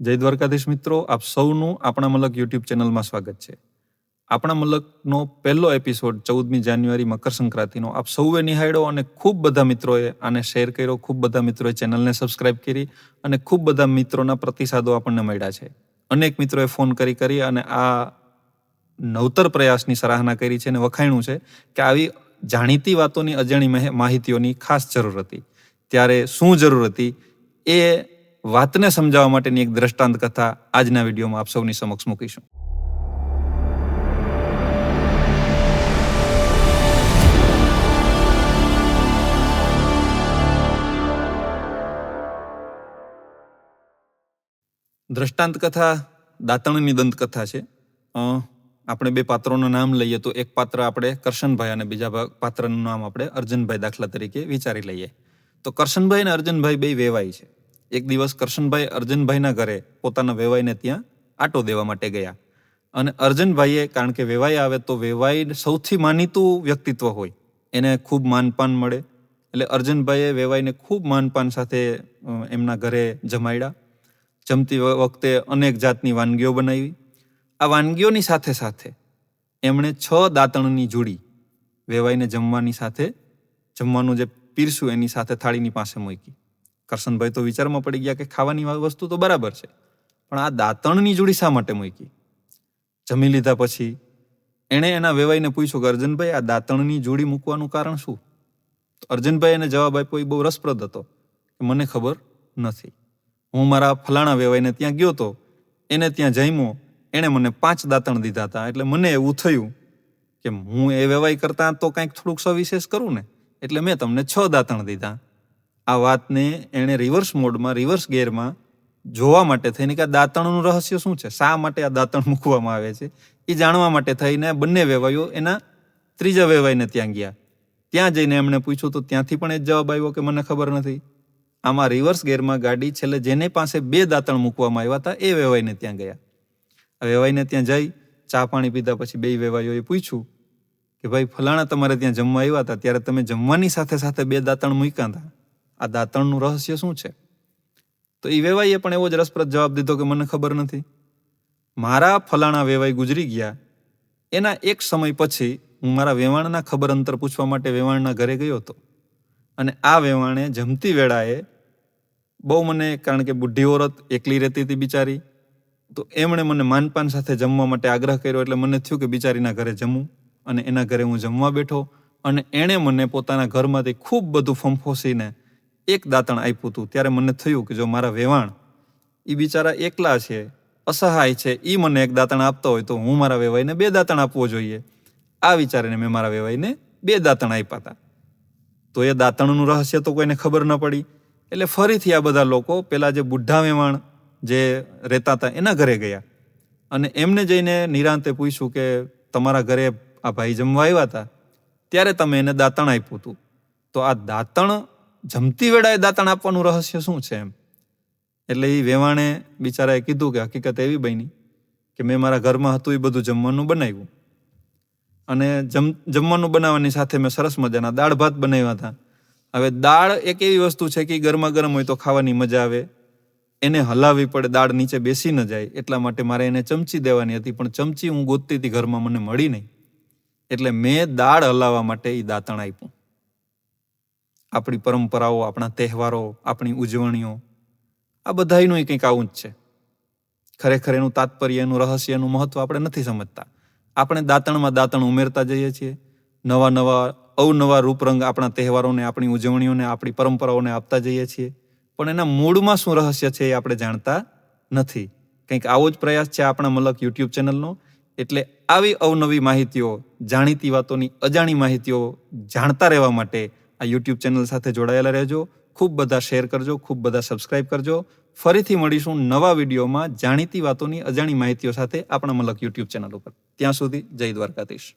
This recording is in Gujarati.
જય દ્વારકાધીશ મિત્રો, આપ સૌનું આપણા મલક યુટ્યુબ ચેનલમાં સ્વાગત છે. આપણા મલકનો પહેલો એપિસોડ ચૌદમી જાન્યુઆરી મકર સંક્રાંતિનો આપ સૌએ નિહાળ્યો અને ખૂબ બધા મિત્રોએ આને શેર કર્યો, ખૂબ બધા મિત્રોએ ચેનલને સબસ્ક્રાઇબ કરી અને ખૂબ બધા મિત્રોના પ્રતિસાદો આપણને મળ્યા છે. અનેક મિત્રોએ ફોન કરી કરી અને આ નવતર પ્રયાસની સરાહના કરી છે અને વખાણ્યું છે કે આવી જાણીતી વાતોની અજાણી માહિ- માહિતીઓની ખાસ જરૂર હતી. ત્યારે શું જરૂર હતી? એ વાતને સમજાવવા માટેની એક દ્રષ્ટાંત કથા આજના વિડીયોમાં આપ સૌની સમક્ષ મૂકીશું. દ્રષ્ટાંત કથા દાતણની દંતકથા છે. આપણે બે પાત્રોનું નામ લઈએ તો એક પાત્ર આપણે કરશનભાઈ અને બીજા પાત્રનું નામ આપણે અર્જુનભાઈ દાખલા તરીકે વિચારી લઈએ. તો કરશનભાઈ અને અર્જુનભાઈ બે વેવાઈ છે. એક દિવસ કરશનભાઈ અર્જુનભાઈના ઘરે પોતાના વેવાઈને ત્યાં આટો દેવા માટે ગયા. અને અર્જનભાઈએ, કારણ કે વેવાઈ આવે તો વેવાઈ સૌથી માનીતું વ્યક્તિત્વ હોય. એને ખૂબ માનપાન મળે. એટલે અર્જુનભાઈએ વેવાઈને ખૂબ માનપાન સાથે એમના ઘરે જમાડ્યા જમતી વખતે અનેક જાતની વાનગીઓ બનાવી. આ વાનગીઓની સાથે સાથે એમણે છ દાંતણની જોડી વેવાઈને જમવાની સાથે, જમવાનું જે પીરસું એની સાથે થાળીની પાસે મૂકી. કરશનભાઈ તો વિચારમાં પડી ગયા કે ખાવાની વસ્તુ તો બરાબર છે. પણ આ દાંતણની જોડી શા માટે મૂકી? જમી લીધા પછી? એણે એના વેવાઈને પૂછ્યું કે, અર્જુનભાઈ, આ દાંતણની જોડી મૂકવાનું કારણ શું? તો અર્જુનભાઈ એને જવાબ આપ્યો, એ બહુ રસપ્રદ હતો, કે મને ખબર નથી. હું મારા ફલાણા વેવાઈને ત્યાં ગયો તો, એને ત્યાં જમ્યો, એણે મને પાંચ દાંતણ દીધા હતા. એટલે મને એવું થયું કે હું એ વેવાઈ કરતાં તો કંઈક થોડુંક સવિશેષ કરું ને, એટલે મેં તમને છ દાંતણ દીધા. આ વાતને એણે રિવર્સ મોડમાં રિવર્સ ગેરમાં જોવા માટે થઈને કે આ દાંતણનું રહસ્ય શું છે? શા માટે આ દાંતણ મૂકવામાં આવે છે? એ જાણવા માટે થઈને બંને વેવાઈઓ એના ત્રીજા વેવાઈને ત્યાં ગયા. ત્યાં જઈને એમણે પૂછ્યું તો ત્યાંથી પણ એ જવાબ આવ્યો કે મને ખબર નથી. આમાં રિવર્સ ગેરમાં ગાડી છેલ્લે જેને પાસે બે દાંતણ મૂકવામાં આવ્યા હતા, એ વેવાઈને ત્યાં ગયા. આ વેવાઈને ત્યાં જઈ ચા પાણી પીધા પછી બે વેવાઈઓએ પૂછ્યું કે ભાઈ, ફલાણા તમારે ત્યાં જમવા આવ્યા હતા, ત્યારે તમે જમવાની સાથે સાથે બે દાંતણ મૂક્યા હતા. આ દાંતણનું રહસ્ય શું છે? તો એ વેવાઈએ પણ એવો જ રસપ્રદ જવાબ દીધો કે મને ખબર નથી. મારા ફલાણા વેવાઈ ગુજરી ગયા. એના એક સમય પછી હું મારા વેવાણના ખબર અંતર પૂછવા માટે વેવાણના ઘરે ગયો હતો. અને આ વેવાણે જમતી વેળાએ બહુ મને, કારણ કે બુઢી ઓરત એકલી રહેતી હતી બિચારી, તો એમણે મને માનપાન સાથે જમવા માટે આગ્રહ કર્યો એટલે મને થયું કે બિચારીના ઘરે જમું અને એના ઘરે હું જમવા બેઠો. અને એણે મને પોતાના ઘરમાંથી ખૂબ બધું ફંફોસીને એક દાંતણ આપ્યું હતું. ત્યારે મને થયું કે જો મારા વેવાણ એ બિચારા એકલા છે, અસહાય છે એ મને એક દાંતણ આપતો હોય તો હું મારા વેવાઈને બે દાંતણ આપવો જોઈએ. આ વિચારીને મેં મારા વેવાઈને બે દાંતણ આપ્યા હતા. તો એ દાંતણનું રહસ્ય તો કોઈને ખબર ન પડી. એટલે ફરીથી આ બધા લોકો, પેલા જે બુઢા વેવાણ જે રહેતા હતા, એના ઘરે ગયા. અને એમને જઈને નિરાંતે પૂછ્યું કે તમારા ઘરે આ ભાઈ જમવા આવ્યા હતા? ત્યારે તમે એને દાંતણ આપ્યું હતું. તો આ દાંતણ જમતી વેળાએ દાંતણ આપવાનું રહસ્ય શું છે એમ? એટલે એ વેવાણે બિચારાએ કીધું કે હકીકત એવી બની કે મેં મારા ઘરમાં હતું એ બધું જમવાનું બનાવ્યું. અને જમ, જમવાનું બનાવવાની સાથે મેં સરસ મજાના દાળ ભાત બનાવ્યા હતા. હવે દાળ એક એવી વસ્તુ છે કે ગરમા ગરમ હોય તો ખાવાની મજા આવે. એને હલાવવી પડે, દાળ નીચે બેસી ન જાય. એટલા માટે મારે એને ચમચી દેવાની હતી, પણ ચમચી હું ગોતતી હતી ઘરમાં, મને મળી નહીં. એટલે મેં દાળ હલાવવા માટે એ દાંતણ આપ્યું. આપણી પરંપરાઓ, આપણા તહેવારો, આપણી ઉજવણીઓ, આ બધાયનું કંઈક આવું જ છે. ખરેખર એનું તાત્પર્ય, એનું રહસ્ય, એનું મહત્વ આપણે નથી સમજતા. આપણે દાંતણમાં દાંતણ ઉમેરતા જઈએ છીએ. નવા નવા, અવનવા રૂપરંગ આપણા તહેવારોને, આપણી ઉજવણીઓને, આપણી પરંપરાઓને આપતા જઈએ છીએ. પણ એના મૂળમાં શું રહસ્ય છે એ આપણે જાણતા નથી. કંઈક આવો જ પ્રયાસ છે આપણા મલક યુટ્યુબ ચેનલનો. એટલે આવી અવનવી માહિતીઓ, જાણીતી વાતોની અજાણી માહિતીઓ જાણતા રહેવા માટે આ યુટ્યુબ ચેનલ સાથે જોડાયેલા રહેજો. ખૂબ બધા શેર કરજો, ખૂબ બધા સબસ્ક્રાઇબ કરજો. ફરીથી મળીશું નવા વિડીયોમાં જાણીતી વાતોની અજાણી માહિતીઓ સાથે આપણા મલક યુટ્યુબ ચેનલ ઉપર. ત્યાં સુધી જય દ્વારકાધીશ.